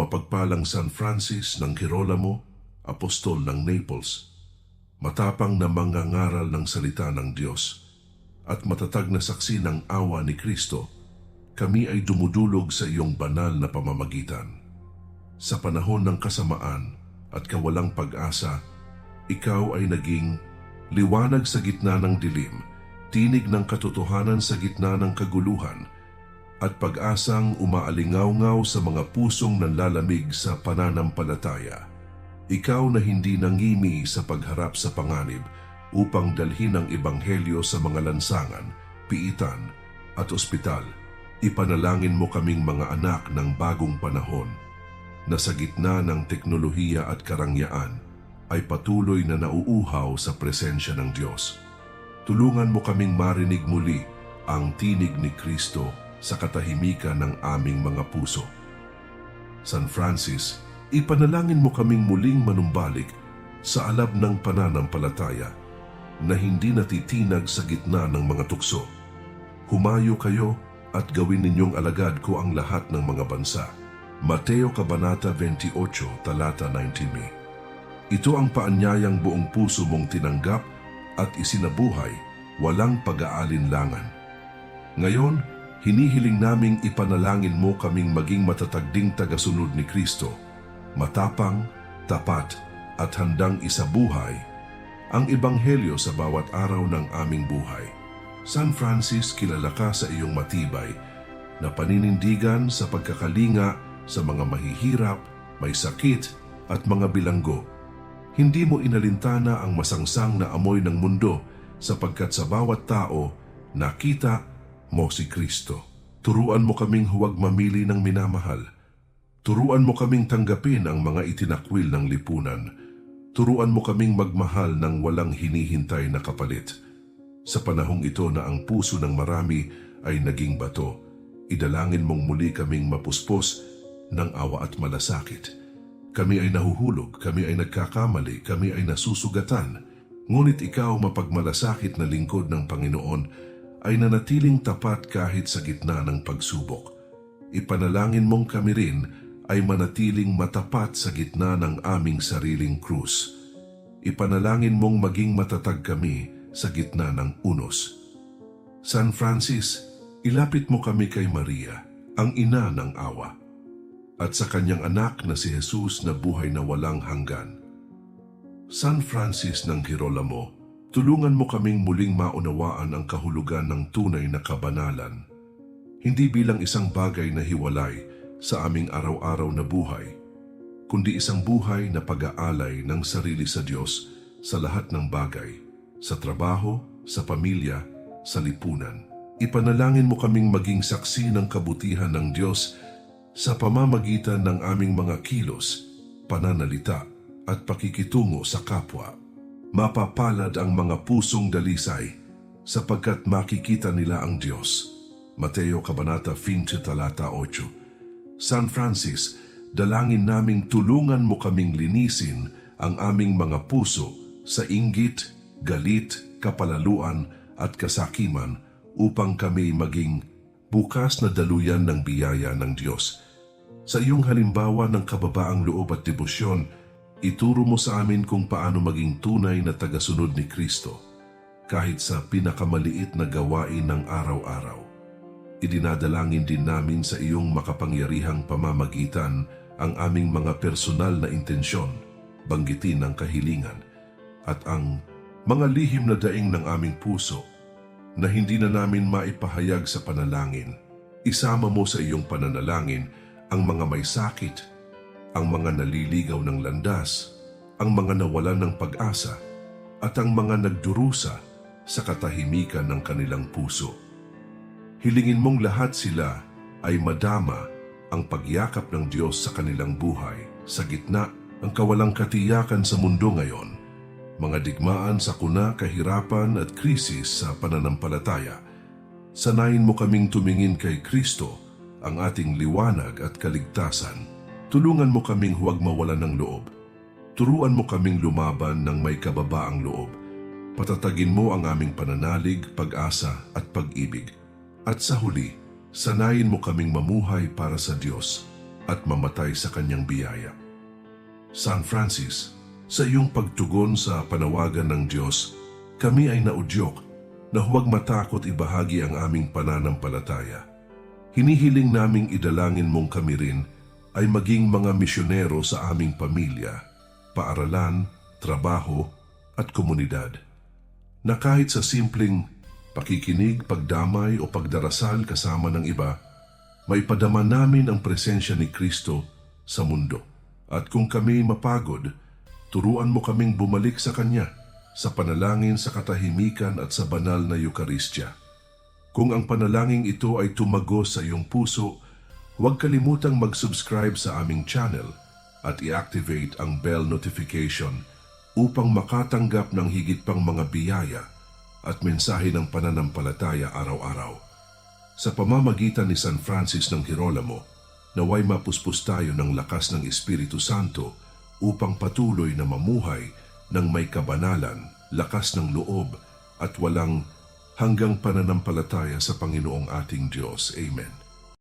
mapagpalang San Francis ng Girolamo, apostol ng Naples, matapang na mangangaral ng salita ng Diyos, at matatag na saksi ng awa ni Kristo, kami ay dumudulog sa iyong banal na pamamagitan. Sa panahon ng kasamaan at kawalang pag-asa, ikaw ay naging liwanag sa gitna ng dilim, tinig ng katotohanan sa gitna ng kaguluhan, at pag-asang umaalingaw-ngaw sa mga pusong nanlalamig sa pananampalataya. Ikaw na hindi nangimi sa pagharap sa panganib upang dalhin ang ebanghelyo sa mga lansangan, piitan at ospital. Ipanalangin mo kaming mga anak ng bagong panahon na sa gitna ng teknolohiya at karangyaan ay patuloy na nauuhaw sa presensya ng Diyos. Tulungan mo kaming marinig muli ang tinig ni Kristo sa katahimikan ng aming mga puso. San Francis, ipanalangin mo kaming muling manumbalik sa alab ng pananampalataya na hindi natitinag sa gitna ng mga tukso. Humayo kayo at gawin ninyong alagad ko ang lahat ng mga bansa. Mateo Kabanata 28, talata 19 Ito ang paanyayang buong puso mong tinanggap at isinabuhay, walang pag-aalinlangan. Ngayon, hinihiling naming ipanalangin mo kaming maging matatagding tagasunod ni Kristo, matapang, tapat, at handang isabuhay ang Ebanghelyo sa bawat araw ng aming buhay. San Francis, kilala ka sa iyong matibay na paninindigan sa pagkakalinga sa mga mahihirap, may sakit, at mga bilanggo. Hindi mo inalintana ang masangsang na amoy ng mundo sapagkat sa bawat tao nakita mo si Kristo. Turuan mo kaming huwag mamili ng minamahal. Turuan mo kaming tanggapin ang mga itinakwil ng lipunan. Turuan mo kaming magmahal ng walang hinihintay na kapalit. Sa panahong ito na ang puso ng marami ay naging bato, idalangin mong muli kaming mapuspos ng awa at malasakit. Kami ay nahuhulog, kami ay nagkakamali, kami ay nasusugatan. Ngunit ikaw mapagmalasakit na lingkod ng Panginoon ay nanatiling tapat kahit sa gitna ng pagsubok. Ipanalangin mong kami rin ay manatiling matapat sa gitna ng aming sariling krus. Ipanalangin mong maging matatag kami sa gitna ng unos. San Francis, ilapit mo kami kay Maria, ang ina ng awa, at sa kanyang anak na si Jesus na buhay na walang hanggan. San Francis ng Girolamo, tulungan mo kaming muling maunawaan ang kahulugan ng tunay na kabanalan. Hindi bilang isang bagay na hiwalay sa aming araw-araw na buhay, kundi isang buhay na pag-aalay ng sarili sa Diyos sa lahat ng bagay, sa trabaho, sa pamilya, sa lipunan. Ipanalangin mo kaming maging saksi ng kabutihan ng Diyos sa pamamagitan ng aming mga kilos, pananalita at pakikitungo sa kapwa. Mapapalad ang mga pusong dalisay sapagkat makikita nila ang Diyos. Mateo Kabanata 20 Talata 8 San Francis, dalangin naming tulungan mo kaming linisin ang aming mga puso sa inggit, galit, kapalaluan at kasakiman upang kami maging bukas na daluyan ng biyaya ng Diyos. Sa iyong halimbawa ng kababaang loob at debosyon, ituro mo sa amin kung paano maging tunay na tagasunod ni Kristo kahit sa pinakamaliit na gawain ng araw-araw. Idinadalangin din namin sa iyong makapangyarihang pamamagitan ang aming mga personal na intensyon, banggitin ng kahilingan, at ang mga lihim na daing ng aming puso na hindi na namin maipahayag sa panalangin. Isama mo sa iyong pananalangin ang mga may sakit, ang mga naliligaw ng landas, ang mga nawalan ng pag-asa, at ang mga nagdurusa sa katahimikan ng kanilang puso. Hilingin mong lahat sila ay madama ang pagyakap ng Diyos sa kanilang buhay sa gitna ng kawalang katiyakan sa mundo ngayon, mga digmaan sa kuna, kahirapan at krisis sa pananampalataya. Sanayin mo kaming tumingin kay Kristo, ang ating liwanag at kaligtasan. Tulungan mo kaming huwag mawalan ng loob. Turuan mo kaming lumaban ng may kababaang loob. Patatagin mo ang aming pananalig, pag-asa at pag-ibig. At sa huli, sanayin mo kaming mamuhay para sa Diyos at mamatay sa kanyang biyaya. San Francis, sa iyong pagtugon sa panawagan ng Diyos, kami ay naudyok na huwag matakot ibahagi ang aming pananampalataya. Hinihiling naming idalangin mong kami rin ay maging mga misyonero sa aming pamilya, paaralan, trabaho at komunidad. Na kahit sa simpleng pakikinig, pagdamay o pagdarasal kasama ng iba, may padama namin ang presensya ni Kristo sa mundo. At kung kami mapagod, turuan mo kaming bumalik sa Kanya sa panalangin sa katahimikan at sa banal na Eukaristya. Kung ang panalangin ito ay tumagos sa iyong puso, huwag kalimutang mag-subscribe sa aming channel at i-activate ang bell notification upang makatanggap ng higit pang mga biyaya at mensahe ng pananampalataya araw-araw. Sa pamamagitan ni San Francis ng Girolamo, naway mapuspos tayo ng lakas ng Espiritu Santo upang patuloy na mamuhay ng may kabanalan, lakas ng loob at walang hanggang pananampalataya sa Panginoong ating Diyos. Amen.